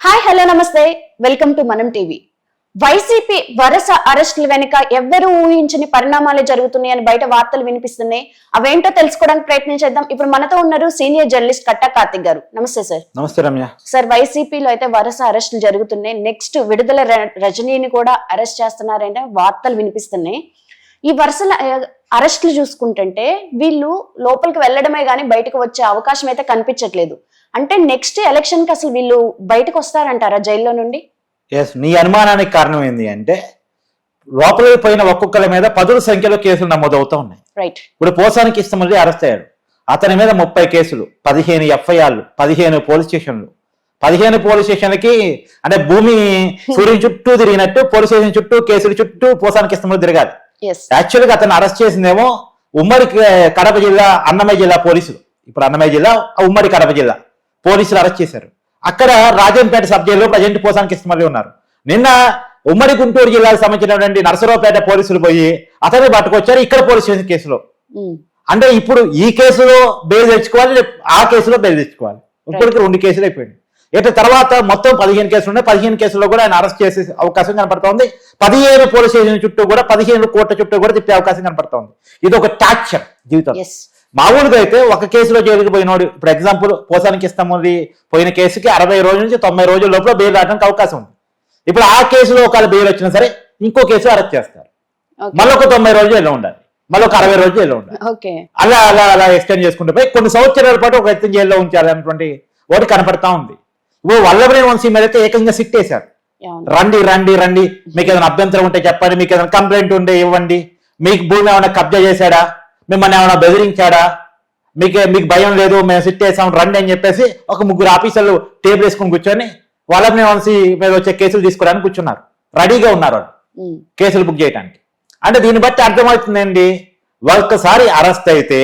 Hi hello నమస్తే. Welcome to Manam TV YCP వరుస అరెస్టుల వెనుక ఎవ్వరూ ఊహించని పరిణామాలే జరుగుతున్నాయని బయట వార్తలు వినిపిస్తున్నాయి. అవేంటో తెలుసుకోవడానికి ప్రయత్నం చేద్దాం. ఇప్పుడు మనతో ఉన్నారు సీనియర్ జర్నలిస్ట్ కట్టా కార్తిక్ గారు. నమస్తే సార్. నమస్తే రమ్య. సార్ వైసీపీలో అయితే వరుస అరెస్టులు జరుగుతున్నాయి. నెక్స్ట్ విడుదల రజనీని కూడా అరెస్ట్ చేస్తున్నారంటే వార్తలు వినిపిస్తున్నాయి. ఈ వరుసల అరెస్టులు చూసుకుంటుంటే వీళ్ళు లోపలికి వెళ్ళడమే గానీ బయటకు వచ్చే అవకాశం అయితే కనిపించట్లేదు. అంటే నెక్స్ట్ ఎలక్షన్కి అసలు వీళ్ళు బయటకు వస్తారంటారా జైల్లో నుండి? ఎస్ నీ అనుమానానికి కారణం ఏంటి అంటే లోపలికి పోయిన ఒక్కొక్కరి మీద పదుల సంఖ్యలో కేసులు నమోదవుతూ ఉన్నాయి. రైట్ ఇప్పుడు పోసానికి ఇష్టమల్లి అరెస్ట్ అయ్యాడు. అతని మీద ముప్పై కేసులు పదిహేను ఎఫ్ఐఆర్లు పదిహేను పోలీస్ స్టేషన్లు. పదిహేను పోలీస్ స్టేషన్లకి అంటే భూమి సూర్యుని చుట్టూ తిరిగినట్టు పోలీస్ స్టేషన్ చుట్టూ కేసుల చుట్టూ పోసానికి ఇష్టమల్లి తిరగాలి. ఎస్ యాక్చువల్గా అతను అరెస్ట్ చేసిందేమో ఉమ్మడి కడప జిల్లా అన్నమయ్య జిల్లా పోలీసులు. ఇప్పుడు అన్నమయ్య జిల్లా ఉమ్మడి కడప జిల్లా. పోలీసులు అరెస్ట్ చేశారు. అక్కడ రాజంపేట సబ్ జైల్లో ప్రజెంట్ పోసానికి ఇష్టమల్లి ఉన్నారు. నిన్న ఉమ్మడి గుంటూరు జిల్లాకు సంబంధించినటువంటి నరసరావుపేట పోలీసులు పోయి అతన్ని పట్టుకొచ్చారు ఇక్కడ పోలీస్ స్టేషన్ కేసులో. అంటే ఇప్పుడు ఈ కేసులో బెయిల్ తెచ్చుకోవాలి ఆ కేసులో బెయిల్ తెచ్చుకోవాలి. ఇప్పటికి రెండు కేసులు అయిపోయింది ఇట్లా తర్వాత మొత్తం పదిహేను కేసులు ఉన్నాయి. పదిహేను కేసుల్లో కూడా ఆయన అరెస్ట్ చేసే అవకాశం కనపడుతోంది. పదిహేను పోలీస్ స్టేషన్ చుట్టూ కూడా పదిహేను కోట్ల చుట్టూ కూడా తిప్పే అవకాశం కనపడుతోంది. ఇది ఒక టాక్చర్ జీవితం మామూలుగా అయితే ఒక కేసులో జైలుకి పోయినోడు ఇప్పుడు ఎగ్జాంపుల్ పోసానికి ఇస్తామని పోయిన కేసుకి అరవై రోజుల నుంచి తొంభై రోజుల లోపల బెయిల్ రావడానికి అవకాశం ఉంది. ఇప్పుడు ఆ కేసులో ఒకవేళ బెయిల్ వచ్చినా సరే ఇంకో కేసు అరెస్ట్ చేస్తారు. మళ్ళీ ఒక తొంభై రోజులు ఎలా ఉండాలి. మళ్ళీ ఒక అరవై రోజులు ఎలా ఉండాలి. అలా అలా అలా ఎక్స్టెండ్ చేసుకుంటూ పోయి కొన్ని సంవత్సరాల పాటు ఒక ఎత్తున జైల్లో ఉంచాలి అన్నటువంటి ఒకటి కనపడతా ఉంది. ఇప్పుడు వల్లభనే వంశీ మీద అయితే ఏకంగా సిట్ వేశారు రండి రండి రండి. మీకు ఏదైనా అభ్యంతరం ఉంటే చెప్పండి మీకు ఏదైనా కంప్లైంట్ ఉంటే ఇవ్వండి. మీకు భూమి ఏమైనా కబ్జా చేశాడా? మిమ్మల్ని ఏమైనా బెదిరించాడా? మీకు మీకు భయం లేదు మేము సిట్ వేసాం రండి అని చెప్పేసి ఒక ముగ్గురు ఆఫీసర్లు టేబుల్ వేసుకుని కూర్చొని వల్లభనే వంశీ మీద వచ్చే కేసులు తీసుకోవడానికి కూర్చున్నారు. రెడీగా ఉన్నారు వాళ్ళు. కేసులు బుక్ చేయడానికి అంటే దీన్ని బట్టి అర్థమవుతుందండి. ఒక్కసారి అరెస్ట్ అయితే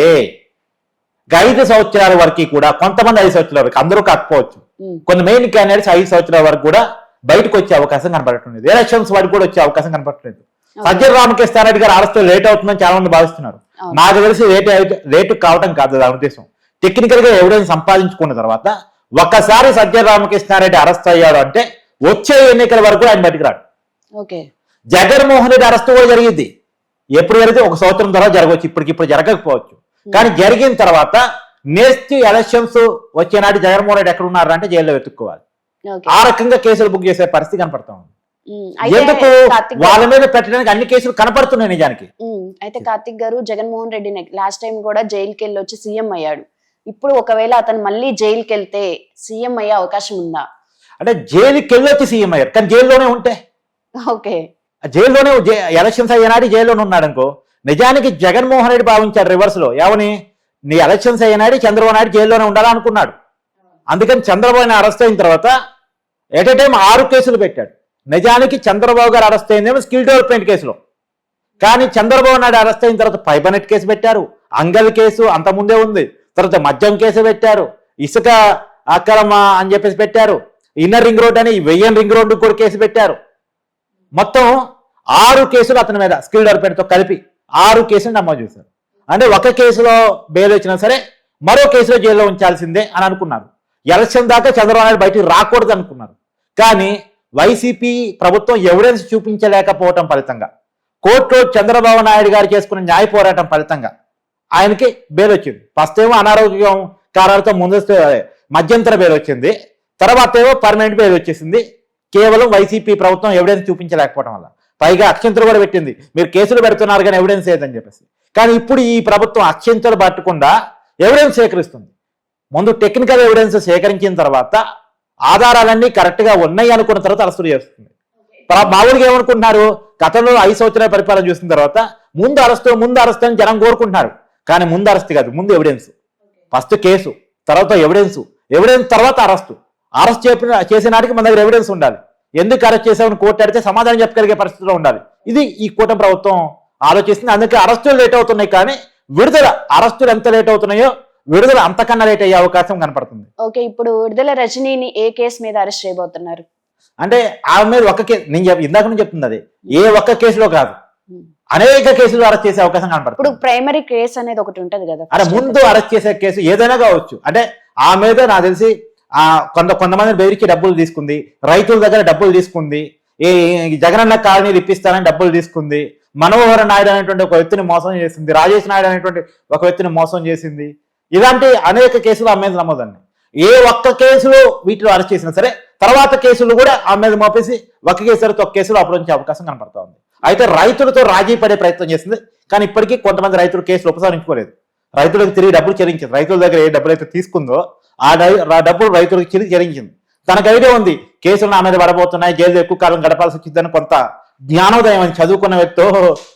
ఐదు సంవత్సరాల వరకు కూడా కొంతమంది ఐదు సంవత్సరాల వరకు అందరూ కాకపోవచ్చు. కొన్ని మెయిన్ క్యాండిడేట్స్ ఐదు సంవత్సరాల వరకు కూడా బయటకు వచ్చే అవకాశం కనపడట్లేదు ఎలక్షన్స్ వరకు కూడా వచ్చే అవకాశం కనపడట్లేదు సజ్జల రామకృష్ణారెడ్డి గారు అరెస్ట్ లేట్ అవుతుందని చాలా మంది భావిస్తున్నారు. నాకు తెలిసి లేట్ లేట్ కావటం కాదు దాని ఉద్దేశం టెక్నికల్గా ఎవిడెన్స్ సంపాదించుకున్న తర్వాత ఒక్కసారి సజ్జల రామకృష్ణారెడ్డి అరెస్ట్ అయ్యాడు అంటే వచ్చే ఎన్నికల వరకు ఆయన బయటకు రాడు. ఓకే. జగన్మోహన్ రెడ్డి అరెస్ట్ కూడా జరిగింది. ఎప్పుడు జరిగితే ఒక సంవత్సరం తర్వాత జరగవచ్చు. ఇప్పటికి ఇప్పుడు జరగకపోవచ్చు కానీ జరిగిన తర్వాత నెక్స్ట్ ఎలక్షన్స్ వచ్చే నాటి జగన్మోహన్ రెడ్డి ఎక్కడ ఉన్నారు అంటే జైల్లో వెతుక్కోవాలి. ఆ రకంగా కేసులు బుక్ చేసే పరిస్థితి కనపడతా ఉంది. ఎందుకు? వాళ్ళ మీద పెట్టడానికి అన్ని కేసులు కనపడుతున్నాయి నిజానికి. అయితే కార్తిక్ గారు జగన్మోహన్ రెడ్డి లాస్ట్ టైం కూడా జైలుకి వెళ్ళి వచ్చి సీఎం అయ్యాడు. ఇప్పుడు ఒకవేళ అతను మళ్ళీ జైలుకి వెళ్తే సీఎం అయ్యే అవకాశం ఉందా? అంటే జైలుకి వెళ్ళొచ్చి సీఎం అయ్యారు కానీ జైల్లోనే ఉంటే. ఓకే. జైల్లోనే ఎలక్షన్స్ అయ్యేనాడు జైల్లోనే ఉన్నాడు అనుకో. నిజానికి జగన్మోహన్ రెడ్డి భావించాడు రివర్స్లో. ఏమని నీ ఎలక్షన్స్ అయినాడు చంద్రబాబు నాయుడు జైల్లోనే ఉండాలనుకున్నాడు అందుకని చంద్రబాబు అరెస్ట్ అయిన తర్వాత ఎట్ ఏ టైం ఆరు కేసులు పెట్టాడు. నిజానికి చంద్రబాబు గారు అరెస్ట్ అయిందేమో స్కిల్ డెవలప్మెంట్ కేసులో. కానీ చంద్రబాబు నాయుడు అరెస్ట్ అయిన తర్వాత పైబనెట్ కేసు పెట్టారు. అంగల్ కేసు అంత ముందే ఉంది. తర్వాత మద్యం కేసు పెట్టారు. ఇసుక అక్రమ అని చెప్పేసి పెట్టారు. ఇన్నర్ రింగ్ రోడ్ అని వెయ్యన్ రింగ్ రోడ్డు కూడా కేసు పెట్టారు. మొత్తం ఆరు కేసులు అతని మీద స్కిల్ డెవలప్మెంట్తో కలిపి ఆరు కేసులు నమోదు చేశారు. అంటే ఒక కేసులో బెయిల్ వచ్చినా సరే మరో కేసులో జైల్లో ఉంచాల్సిందే అని అనుకున్నారు. ఎలక్షన్ దాకా చంద్రబాబు నాయుడు బయటికి రాకూడదు అనుకున్నారు. కానీ వైసీపీ ప్రభుత్వం ఎవిడెన్స్ చూపించలేకపోవటం ఫలితంగా కోర్టులో చంద్రబాబు నాయుడు గారు చేసుకున్న న్యాయ పోరాటం ఫలితంగా ఆయనకి బెయిల్ వచ్చింది. ఫస్ట్ ఏమో అనారోగ్యం కారణాలతో ముందస్తు మధ్యంతర బెయిల్ వచ్చింది. తర్వాత ఏమో పర్మనెంట్ బెయిల్ వచ్చేసింది. కేవలం వైసీపీ ప్రభుత్వం ఎవిడెన్స్ చూపించలేకపోవడం వల్ల. పైగా అక్షంతలు కూడా పెట్టింది. మీరు కేసులు పెడుతున్నారు కానీ ఎవిడెన్స్ ఏదని చెప్పేసి. కానీ ఇప్పుడు ఈ ప్రభుత్వం అక్షంతలు పట్టకుండా ఎవిడెన్స్ సేకరిస్తుంది. ముందు టెక్నికల్ ఎవిడెన్స్ సేకరించిన తర్వాత ఆధారాలన్నీ కరెక్ట్గా ఉన్నాయి అనుకున్న తర్వాత అరెస్టులు చేస్తుంది. మామూలుగా ఏమనుకుంటున్నారు? గతంలో ఐదు సంవత్సరాల పరిపాలన చూసిన తర్వాత ముందు అరెస్ట్ ముందు అరెస్ట్ అని జనం కోరుకుంటున్నారు. కానీ ముందు అరెస్ట్ కాదు ముందు ఎవిడెన్స్ ఫస్ట్ కేసు తర్వాత ఎవిడెన్స్ ఎవిడెన్స్ తర్వాత అరెస్ట్. అరెస్ట్ చేపిన చేసే నాటికి మన దగ్గర ఎవిడెన్స్ ఉండాలి. ఎందుకు అరెస్ట్ చేసామని కోర్టు అడిగితే సమాధానం చెప్పగలిగే పరిస్థితిలో ఉండాలి. ఇది ఈ కూటమి ప్రభుత్వం ఆలోచిస్తుంది. అందుకే అరెస్టులు లేట్ అవుతున్నాయి కానీ విడుదల అరెస్టులు ఎంత లేట్ అవుతున్నాయో విడుదల అంతకన్నా లేట్ అయ్యే అవకాశం కనపడుతుంది. ఓకే ఇప్పుడు విడుదల రజనీని ఏ కేసు మీద అరెస్ట్ చేయబోతున్నారు? అంటే ఆమె మీద ఒక్క కేసు నేను ఇందాక నుంచి చెప్తుంది అది. ఏ ఒక్క కేసులో కాదు. ఉమ్. అనేక కేసులు అరెస్ట్ చేసే అవకాశం ఇప్పుడు కనపడుతుంది ప్రైమరీ కేసు అనేది ఒకటి ఉంటది కదా అంటే first. ముందు అరెస్ట్ చేసే కేసు ఏదైనా కావచ్చు. అంటే ఆ మీద నాకు తెలిసి ఆ కొంత కొంతమందిని బెదిరించి డబ్బులు తీసుకుంది. రైతుల దగ్గర డబ్బులు తీసుకుంది. ఈ ఈ జగనన్న కాలనీలు ఇప్పిస్తానని డబ్బులు తీసుకుంది. మనోహర నాయుడు అనేటువంటి ఒక వ్యక్తిని మోసం చేసింది రాజేష్ నాయుడు అనేటువంటి ఒక వ్యక్తిని మోసం చేసింది. ఇలాంటి అనేక కేసులు ఆమె మీద నమోదండి. ఏ ఒక్క కేసులో వీటిలో అరెస్ట్ చేసినా సరే తర్వాత కేసులు కూడా ఆమె మీద మోపేసి ఒక కేసు తర్వాత ఒక కేసులో అప్పగించే అవకాశం కనపడతా ఉంది. అయితే రైతులతో రాజీ పడే ప్రయత్నం చేసింది కానీ ఇప్పటికీ కొంతమంది రైతులు కేసులు ఉపసంహరించుకోలేదు రైతులకు తిరిగి డబ్బులు చెల్లించింది. రైతుల దగ్గర ఏ డబ్బులు అయితే తీసుకుందో ఆ ఆ డబ్బులు రైతులకు తిరిగి చెల్లించింది. తనకు ఐడియా ఉంది కేసులు నా మీద పడబోతున్నాయి జైలు ఎక్కువ కాలం గడపాల్సి వచ్చిందని కొంత జ్ఞానోదయం అయింది చదువుకున్న వ్యక్తో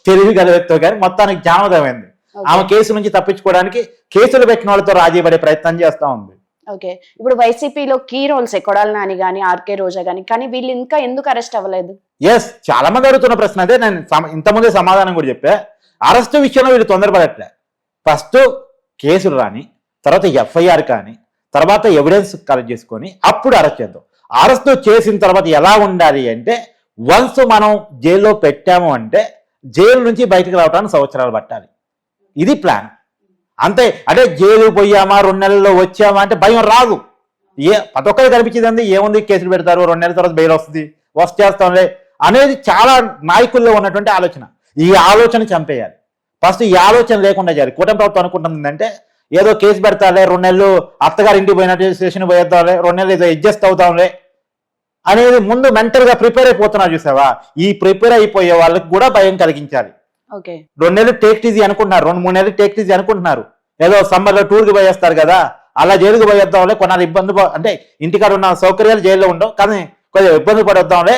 తెలివి గల వ్యక్తో కానీ మొత్తానికి జ్ఞానోదయం అయింది. ఆమె కేసు నుంచి తప్పించుకోవడానికి కేసులు పెట్టిన వాళ్ళతో రాజీ పడే ప్రయత్నం చేస్తా ఉంది. ఓకే. ఇప్పుడు వైసీపీలో కీ రోల్స్ కొడాలి నాని గాని ఆర్కే రోజా గాని కానీ వీళ్ళు ఇంకా ఎందుకు అరెస్ట్ అవ్వలేదు? ఎస్ చాలా మంది అడుగుతున్న ప్రశ్న అదే. నేను ఇంతకుముందే సమాధానం కూడా చెప్పా. అరెస్ట్ విషయంలో వీళ్ళు తొందరపడట్లే. ఫస్ట్ కేసులు రాని తర్వాత ఎఫ్ఐఆర్ కానీ తర్వాత ఎవిడెన్స్ కలెక్ట్ చేసుకొని అప్పుడు అరెస్ట్ చేద్దాం. అరెస్ట్ చేసిన తర్వాత ఎలా ఉండాలి అంటే వన్స్ మనం జైల్లో పెట్టాము అంటే జైలు నుంచి బయటకు రావడానికి సంవత్సరాలు పట్టాలి. ఇది ప్లాన్. అంతే. అంటే జైలు పోయామా రెండు నెలల్లో వచ్చామా అంటే భయం రాదు. ఏ ప్రతి ఒక్కరికి కనిపించింది ఏముంది కేసులు పెడతారు రెండు నెలల తర్వాత బెయిల్ వస్తుంది వచ్చేస్తాంలే అనేది చాలా నాయకుల్లో ఉన్నటువంటి ఆలోచన. ఈ ఆలోచన చంపేయాలి. ఫస్ట్ ఈ ఆలోచన లేకుండా చేయాలి. కూటమి ప్రభుత్వం అనుకుంటుంది అంటే ఏదో కేసు పెడతాలే రెండు నెలలు అత్తగారి ఇంటికి పోయినట్టు స్టేషన్ పోయేద్దాంలే రెండు నెలలు ఏదో అడ్జస్ట్ అవుతాంలే అనేది ముందు మెంటల్గా ప్రిపేర్ అయిపోతున్నారు చూసావా? ఈ ప్రిపేర్ అయిపోయే వాళ్ళకి కూడా భయం కలిగించాలి. రెండు నెలలు టేక్ ఈజీ అనుకుంటున్నారు. రెండు మూడు నెలలు టేక్ ఈజీ అనుకుంటున్నారు. ఏదో సమ్మర్లో టూర్కి పోయేస్తారు కదా? అలా జైలుకి పోయేద్దాంలే కొన్నాళ్ళు ఇబ్బంది అంటే ఇంటికాడ ఉన్న సౌకర్యాలు జైల్లో ఉండవు. కానీ కొద్దిగా ఇబ్బంది పడేద్దాంలే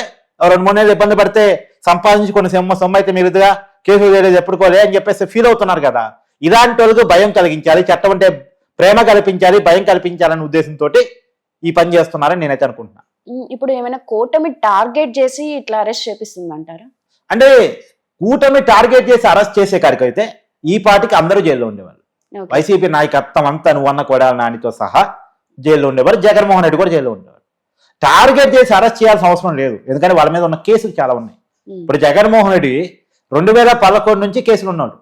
రెండు మూడు నెలలు ఇబ్బంది పడితే సంపాదించి కొన్ని సొమ్ము సొమ్ము అయితే మిగులుగా కేసులు చేయలేదు ఎప్పుడుకోలే అని చెప్పేసి ఫీల్ అవుతున్నారు కదా? ఇలాంటి వాళ్ళకు భయం కలిగించాలి చట్టం అంటే ప్రేమ కల్పించాలి భయం కల్పించాలనే ఉద్దేశంతో ఈ పని చేస్తున్నారని నేనైతే అనుకుంటున్నా. ఉమ్, ఇప్పుడు ఏమైనా కూటమి టార్గెట్ చేసి ఇట్లా అరెస్ట్ చేపిస్తుంది అంటారా అంటే కూటమి టార్గెట్ చేసి అరెస్ట్ చేసే కాడికైతే ఈ పార్టీకి అందరూ జైల్లో ఉండేవాళ్ళు. వైసీపీ నాయకత్వం అంతా నువ్వు అన్న కొడాల నానితో సహా జైల్లో ఉండేవారు. జగన్మోహన్ రెడ్డి కూడా జైల్లో ఉండేవారు. టార్గెట్ చేసి అరెస్ట్ చేయాల్సిన అవసరం లేదు. ఎందుకంటే వాళ్ళ మీద ఉన్న కేసులు చాలా ఉన్నాయి. ఇప్పుడు జగన్మోహన్ రెడ్డి రెండు వేల పదకొండు నుంచి కేసులు ఉన్నాడు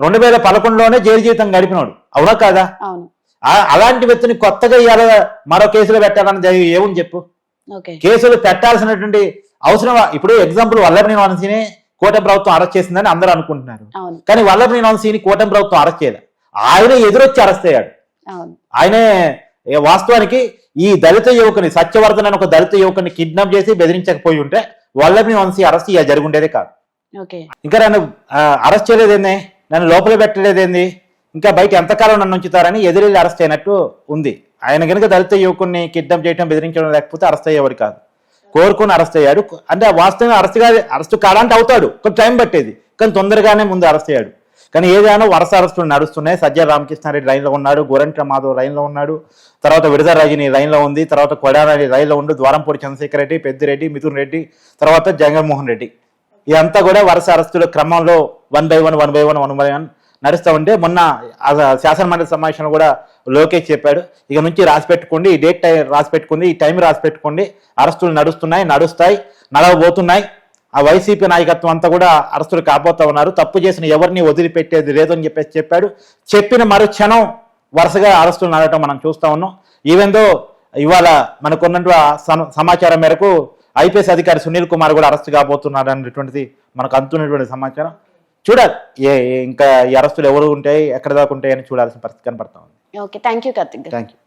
రెండు వేల పదకొండులోనే జైలు జీవితం గడిపినాడు అవునా కాదా? అలాంటి వ్యక్తిని కొత్తగా ఇవాళ మరో కేసులో పెట్టాలని జరిగి ఏముంది చెప్పు? కేసులు పెట్టాల్సినటువంటి అవసరం ఇప్పుడు ఎగ్జాంపుల్ వల్లభనేని వంశీని కూటమి ప్రభుత్వం అరెస్ట్ చేసిందని అందరూ అనుకుంటున్నారు. కానీ వల్లభనేని వంశీని కూటమి ప్రభుత్వం అరెస్ట్ చేయలేదు ఆయన ఎదురొచ్చి అరెస్ట్ అయ్యాడు. ఆయనే వాస్తవానికి ఈ దళిత యువకుని సత్యవర్ధన్ అనే ఒక దళిత యువకుని కిడ్నాప్ చేసి బెదిరించకపోయి ఉంటే వల్లభనేని వంశీ అరెస్ట్ ఇక జరుగుండేదే కాదు. ఇంకా నన్ను అరెస్ట్ చేయలేదేంది? నన్ను లోపల పెట్టలేదేంది? ఇంకా బయట ఎంతకాలం నన్ను ఉంచుతారని ఎదురెళ్ళి అరెస్ట్ అయినట్టు ఉంది. ఆయన కనుక దళిత యువకుడిని కిడ్నాప్ చేయడం బెదిరించడం లేకపోతే అరెస్ట్ అయ్యేవాడు కాదు. కోరుకుని అరెస్ట్ అయ్యాడు. అంటే వాస్తవంగా అరెస్ట్ కాదు అరెస్ట్ కాడంటే అవుతాడు. కొంచెం టైం పట్టేది. కానీ తొందరగానే ముందు అరెస్ట్ అయ్యాడు. కానీ ఏదైనా వరుస అరెస్టులు నడుస్తున్నాయి. సజ్జ రామకృష్ణారెడ్డి లైన్లో ఉన్నాడు. గోరంట్ల మాధవ్ లైన్లో ఉన్నాడు. తర్వాత విడుదల రజని లైన్లో ఉంది. తర్వాత కొడారెడ్డి లైన్లో ఉండు. ద్వారంపూడి చంద్రశేఖర్ రెడ్డి పెద్దిరెడ్డి మిథున్ రెడ్డి తర్వాత జగన్మోహన్ రెడ్డి. ఇదంతా కూడా వరుస అరెస్టుల క్రమంలో one by one one by one one by one నడుస్తూ ఉంటే మొన్న శాసనమండలి సమావేశంలో కూడా లోకేష్ చెప్పాడు. ఇక నుంచి రాసి పెట్టుకోండి ఈ డేట్ టైం రాసి పెట్టుకుంది ఈ టైం రాసి పెట్టుకోండి. అరెస్టులు నడుస్తున్నాయి నడుస్తాయి నడవబోతున్నాయి. ఆ వైసీపీ నాయకత్వం అంతా కూడా అరెస్టులు కాబోతా ఉన్నారు. తప్పు చేసిన ఎవరిని వదిలిపెట్టేది లేదని చెప్పేసి చెప్పాడు. చెప్పిన మరుక్షణం వరుసగా అరెస్టులు నడవటం మనం చూస్తా ఉన్నాం. ఈవెందో ఇవాళ మనకున్నటువంటి సమాచారం మేరకు ఐపీఎస్ అధికారి సునీల్ కుమార్ కూడా అరెస్ట్ కాబోతున్నాడు అనేటువంటిది మనకు అందుతున్నటువంటి సమాచారం. చూడాలి. ఏ ఇంకా ఈ అరెస్టులు ఎవరు ఉంటాయి ఎక్కడ దాకా ఉంటాయి అని చూడాల్సిన పరిస్థితి కనపడతా ఉంది. Okay thank you Karthik thank you